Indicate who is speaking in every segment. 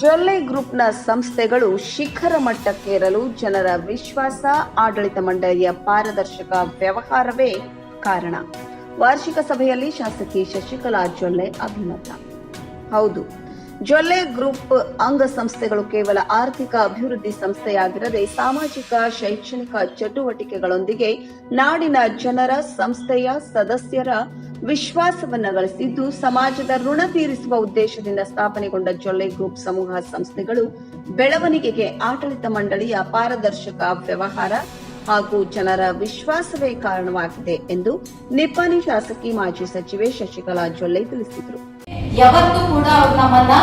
Speaker 1: ಜೊಲ್ಲೆ ಗ್ರೂಪ್ನ ಸಂಸ್ಥೆಗಳು ಶಿಖರ ಮಟ್ಟಕ್ಕೇರಲು ಜನರ ವಿಶ್ವಾಸ, ಆಡಳಿತ ಮಂಡಳಿಯ ಪಾರದರ್ಶಕ ವ್ಯವಹಾರವೇ ಕಾರಣ. ವಾರ್ಷಿಕ ಸಭೆಯಲ್ಲಿ ಶಾಸಕಿ ಶಶಿಕಲಾ ಜೊಲ್ಲೆ ಅಭಿಮತ. ಹೌದು, ಜೊಲ್ಲೆ ಗ್ರೂಪ್ ಅಂಗ ಸಂಸ್ಥೆಗಳು ಕೇವಲ ಆರ್ಥಿಕ ಅಭಿವೃದ್ಧಿ ಸಂಸ್ಥೆಯಾಗಿರದೆ ಸಾಮಾಜಿಕ, ಶೈಕ್ಷಣಿಕ ಚಟುವಟಿಕೆಗಳೊಂದಿಗೆ ನಾಡಿನ ಜನರ, ಸಂಸ್ಥೆಯ ಸದಸ್ಯರ ವಿಶ್ವಾಸವನ್ನ ಗಳಿಸಿದ್ದು ಸಮಾಜದ ಋಣ ತೀರಿಸುವ ಉದ್ದೇಶದಿಂದ ಸ್ಥಾಪನೆಗೊಂಡ ಜೊಲ್ಲೆ ಗ್ರೂಪ್ ಸಮೂಹ ಸಂಸ್ಥೆಗಳು ಬೆಳವಣಿಗೆಗೆ ಆಡಳಿತ ಮಂಡಳಿಯ ಪಾರದರ್ಶಕ ವ್ಯವಹಾರ ಹಾಗೂ ಜನರ ವಿಶ್ವಾಸವೇ ಕಾರಣವಾಗಿದೆ ಎಂದು ನಿಪ್ಪಾಣಿ ಶಾಸಕಿ ಮಾಜಿ ಸಚಿವೆ ಶಶಿಕಲಾ ಜೊಲ್ಲೆ ತಿಳಿಸಿದರು.
Speaker 2: ಯಾವತ್ತೂ ಕೂಡ ಅವ್ರು ನಮ್ಮನ್ನ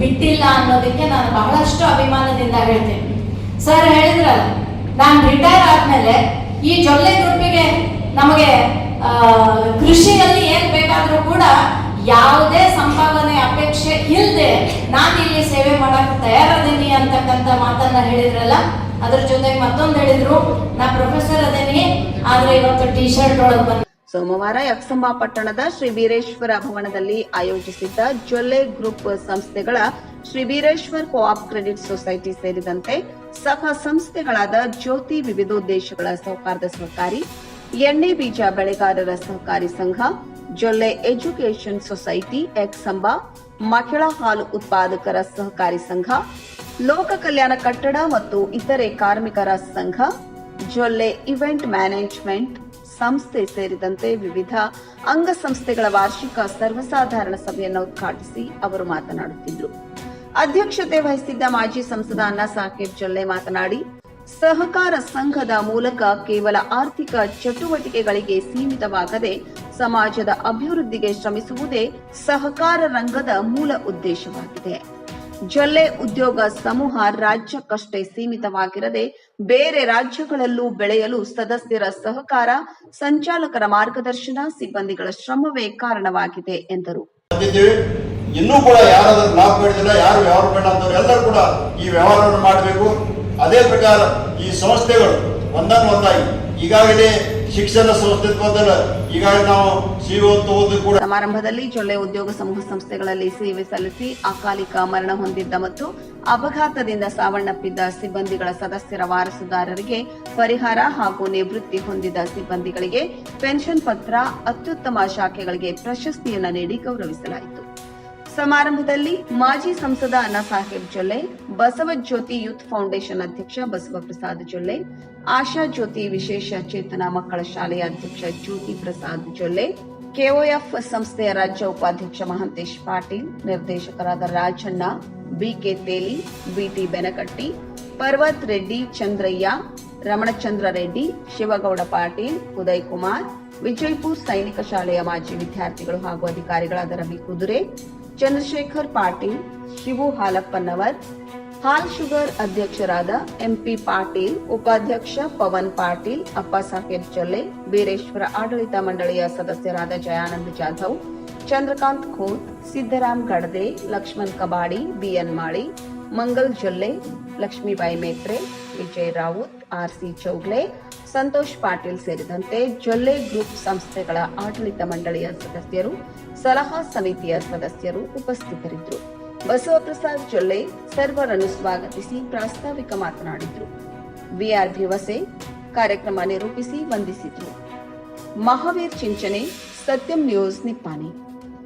Speaker 2: ಬಿಟ್ಟಿಲ್ಲ ಅನ್ನೋದಕ್ಕೆ ನಾನು ಬಹಳಷ್ಟು ಅಭಿಮಾನದಿಂದ ಹೇಳ್ತೇನೆ. ಸರ್ ಹೇಳಿದ್ರಲ್ಲ, ನಾನು ರಿಟೈರ್ ಆದ್ಮೇಲೆ ಈ ಜೊಲ್ಲೆ ಗ್ರೂಪಿಗೆ ನಮಗೆ ಕೃಷಿಯಲ್ಲಿ ಏನ್ ಬೇಕಾದ್ರೂ ಕೂಡ ಯಾವುದೇ ಸಂಭಾವನೆ, ಅಪೇಕ್ಷೆ ಇಲ್ಲದೆ ನಾನು ಇಲ್ಲಿ ಸೇವೆ ಮಾಡಕ್ ತಯಾರದೀನಿ ಅಂತಕ್ಕಂಥ ಮಾತನ್ನ ಹೇಳಿದ್ರಲ್ಲ, ಅದ್ರ ಜೊತೆಗೆ ಮತ್ತೊಂದು ಹೇಳಿದ್ರು, ನಾ ಪ್ರೊಫೆಸರ್ ಅದೇನಿ, ಆದ್ರೆ ಇವತ್ತು ಟಿ ಶರ್ಟ್ ಒಳಗೆ ಬಂದ
Speaker 1: ಸೋಮವಾರ ಯಕ್ಷಂಬ ಪಟ್ಟಣದ ಶ್ರೀ ಬೀರೇಶ್ವರ ಭವನದಲ್ಲಿ ಆಯೋಜಿಸಿದ್ದ ಜೊಲ್ಲೆ ಗ್ರೂಪ್ ಸಂಸ್ಥೆಗಳ Shri Bireshwar co-op credit society ಸೇರಿದಂತೆ ಸಹ ಸಂಸ್ಥೆಗಳಾದ ಜ್ಯೋತಿ ವಿವಿಧೋದ್ದೇಶಗಳ ಸಹಕಾರದ ಸಹಕಾರಿ ಎಣ್ಣೆ ಬೀಜ ಬೆಳೆಗಾರರ ಸಹಕಾರಿ ಸಂಘ, ಜೊಲ್ಲೆ ಎಜುಕೇಷನ್ ಸೊಸೈಟಿ ಎಕ್ಸಂಬ ಮಹಿಳಾ ಹಾಲು ಉತ್ಪಾದಕರ ಸಹಕಾರಿ ಸಂಘ, ಲೋಕ ಕಲ್ಯಾಣ ಕಟ್ಟಡ ಮತ್ತು ಇತರೆ ಕಾರ್ಮಿಕರ ಸಂಘ, ಜೊಲ್ಲೆ ಇವೆಂಟ್ ಮ್ಯಾನೇಜ್ಮೆಂಟ್ ಸಂಸ್ಥೆ ಸೇರಿದಂತೆ ವಿವಿಧ ಅಂಗಸಂಸ್ಥೆಗಳ ವಾರ್ಷಿಕ ಸರ್ವಸಾಧಾರಣ ಸಭೆಯನ್ನು ಉದ್ಘಾಟಿಸಿ ಅವರು ಮಾತನಾಡುತ್ತಿದ್ದರು. ಅಧ್ಯಕ್ಷತೆ ವಹಿಸಿದ್ದ ಮಾಜಿ ಸಂಸದ ಅಣ್ಣಾ ಸಾಹೇಬ್ ಜೊಲ್ಲೆ ಮಾತನಾಡಿ ಸಹಕಾರ ಸಂಘದ ಮೂಲಕ ಕೇವಲ ಆರ್ಥಿಕ ಚಟುವಟಿಕೆಗಳಿಗೆ ಸೀಮಿತವಾಗದೆ ಸಮಾಜದ ಅಭಿವೃದ್ಧಿಗೆ ಶ್ರಮಿಸುವುದೇ ಸಹಕಾರ ರಂಗದ ಮೂಲ ಉದ್ದೇಶವಾಗಿದೆ. ಜೊಲ್ಲೆ ಉದ್ಯೋಗ ಸಮೂಹ ರಾಜ್ಯಕ್ಕಷ್ಟೇ ಸೀಮಿತವಾಗಿರದೆ ಬೇರೆ ರಾಜ್ಯಗಳಲ್ಲೂ ಬೆಳೆಯಲು ಸದಸ್ಯರ ಸಹಕಾರ, ಸಂಚಾಲಕರ ಮಾರ್ಗದರ್ಶನ, ಸಿಬ್ಬಂದಿಗಳ ಶ್ರಮವೇ ಕಾರಣವಾಗಿದೆ ಎಂದರು.
Speaker 3: ಇನ್ನೂ ಕೂಡ ಯಾರಾದ್ರೂ ಲಾಭ ಬೇಡದಿಲ್ಲ ಯಾರು ವ್ಯವಹಾರ ಬೇಡ ಅಂತವ್ರು ಎಲ್ಲರೂ ಕೂಡ ಈ ವ್ಯವಹಾರವನ್ನು ಮಾಡಬೇಕು. ಅದೇ ಪ್ರಕಾರ ಈ ಸಂಸ್ಥೆಗಳು ಒಂದನ್ನು ಒಂದಾಗಿ. ಈಗಾಗಲೇ ಶಿಕ್ಷಣ ಸಂಸ್ಥೆ ಈಗಾಗಲೇ ನಾವು ಕೂಡ
Speaker 1: ಸಮಾರಂಭದಲ್ಲಿ ಜೊಳ್ಳೆ ಉದ್ಯೋಗ ಸಮೂಹ ಸಂಸ್ಥೆಗಳಲ್ಲಿ ಸೇವೆ ಸಲ್ಲಿಸಿ ಅಕಾಲಿಕ ಮರಣ ಹೊಂದಿದ್ದ ಮತ್ತು ಅಪಘಾತದಿಂದ ಸಾವನ್ನಪ್ಪಿದ್ದ ಸಿಬ್ಬಂದಿಗಳ ಸದಸ್ಯರ ವಾರಸುದಾರರಿಗೆ ಪರಿಹಾರ ಹಾಗೂ ನಿವೃತ್ತಿ ಹೊಂದಿದ ಸಿಬ್ಬಂದಿಗಳಿಗೆ ಪೆನ್ಷನ್ ಪತ್ರ, ಅತ್ಯುತ್ತಮ ಶಾಖೆಗಳಿಗೆ ಪ್ರಶಸ್ತಿಯನ್ನ ನೀಡಿ ಗೌರವಿಸಲಾಯಿತು. ಸಮಾರಂಭದಲ್ಲಿ ಮಾಜಿ ಸಂಸದ ಅನಾ ಸಾಹೇಬ್ ಜೊಲ್ಲೆ, ಬಸವ ಜ್ಯೋತಿ ಯೂತ್ ಫೌಂಡೇಶನ್ ಅಧ್ಯಕ್ಷ ಬಸವಪ್ರಸಾದ್ ಜೊಲ್ಲೆ, ಆಶಾ ಜ್ಯೋತಿ ವಿಶೇಷ ಚೇತನ ಮಕ್ಕಳ ಶಾಲೆಯ ಅಧ್ಯಕ್ಷ ಜ್ಯೋತಿ ಪ್ರಸಾದ್ ಜೊಲ್ಲೆ, ಕೆಒಎಫ್ ಸಂಸ್ಥೆಯ ರಾಜ್ಯ ಉಪಾಧ್ಯಕ್ಷ ಮಹಂತೇಶ್ ಪಾಟೀಲ್, ನಿರ್ದೇಶಕರಾದ ರಾಜಣ್ಣ, ಬಿಕೆ ತೇಲಿ, ಬಿಟಿ ಬೆನಕಟ್ಟಿ, ಪರ್ವತ್ ರೆಡ್ಡಿ ಚಂದ್ರಯ್ಯ, ರಮಣಚಂದ್ರ ರೆಡ್ಡಿ, ಶಿವಗೌಡ ಪಾಟೀಲ್, ಉದಯ್ ಕುಮಾರ್, ವಿಜಯಪುರ್ ಸೈನಿಕ ಶಾಲೆಯ ಮಾಜಿ ವಿದ್ಯಾರ್ಥಿಗಳು ಹಾಗೂ ಅಧಿಕಾರಿಗಳಾದ ರವಿ ಕುದುರೆ ಚಂದ್ರಶೇಖರ್ ಪಾಟೀಲ್, ಶಿವು ಹಾಲಪ್ಪನವರ್, ಹಾಲ್ ಶುಗರ್ ಅಧ್ಯಕ್ಷರಾದ ಎಂಪಿ ಪಾಟೀಲ್, ಉಪಾಧ್ಯಕ್ಷ ಪವನ್ ಪಾಟೀಲ್ ಅಪ್ಪಸಾಹೇಬ್ ಚೊಲ್ಲೆ ಬೀರೇಶ್ವರ ಆಡಳಿತ ಮಂಡಳಿಯ ಸದಸ್ಯರಾದ ಜಯಾನಂದ್ ಜಾಧವ್, ಚಂದ್ರಕಾಂತ್ ಖೋತ್ ಸಿದ್ದರಾಮ್ ಗಡದೆ, ಲಕ್ಷ್ಮಣ್ ಕಬಾಡಿ, ಬಿಎನ್ ಮಾಳಿ, ಮಂಗಲ್ ಜೊಲ್ಲೆ, ಲಕ್ಷ್ಮೀಬಾಯಿ ಮೇತ್ರೆ, ವಿಜಯ್ ರಾವುತ್ ಆರ್ಸಿ ಚೌಗ್ಲೆ ಸಂತೋಷ್ ಪಾಟೀಲ್ ಸೇರಿದಂತೆ ಜೊಲ್ಲೆ ಗ್ರೂಪ್ ಸಂಸ್ಥೆಗಳ ಆಡಳಿತ ಮಂಡಳಿಯ ಸದಸ್ಯರು, ಸಲಹಾ ಸಮಿತಿಯ ಸದಸ್ಯರು ಉಪಸ್ಥಿತರಿದ್ದರು. ಬಸವಪ್ರಸಾದ್ ಜೊಲ್ಲೆ ಸರ್ವರನ್ನು ಸ್ವಾಗತಿಸಿ ಪ್ರಾಸ್ತಾವಿಕ ಮಾತನಾಡಿದ್ರು. ವಿಆರ್ ಭಿವಸೆ ಕಾರ್ಯಕ್ರಮ ನಿರೂಪಿಸಿ ವಂದಿಸಿದ್ರು. ಮಹಾವೀರ್ ಚಿಂಚನೆ, ಸತ್ಯಂ ನ್ಯೂಸ್, ನಿಪ್ಪಾಣಿ.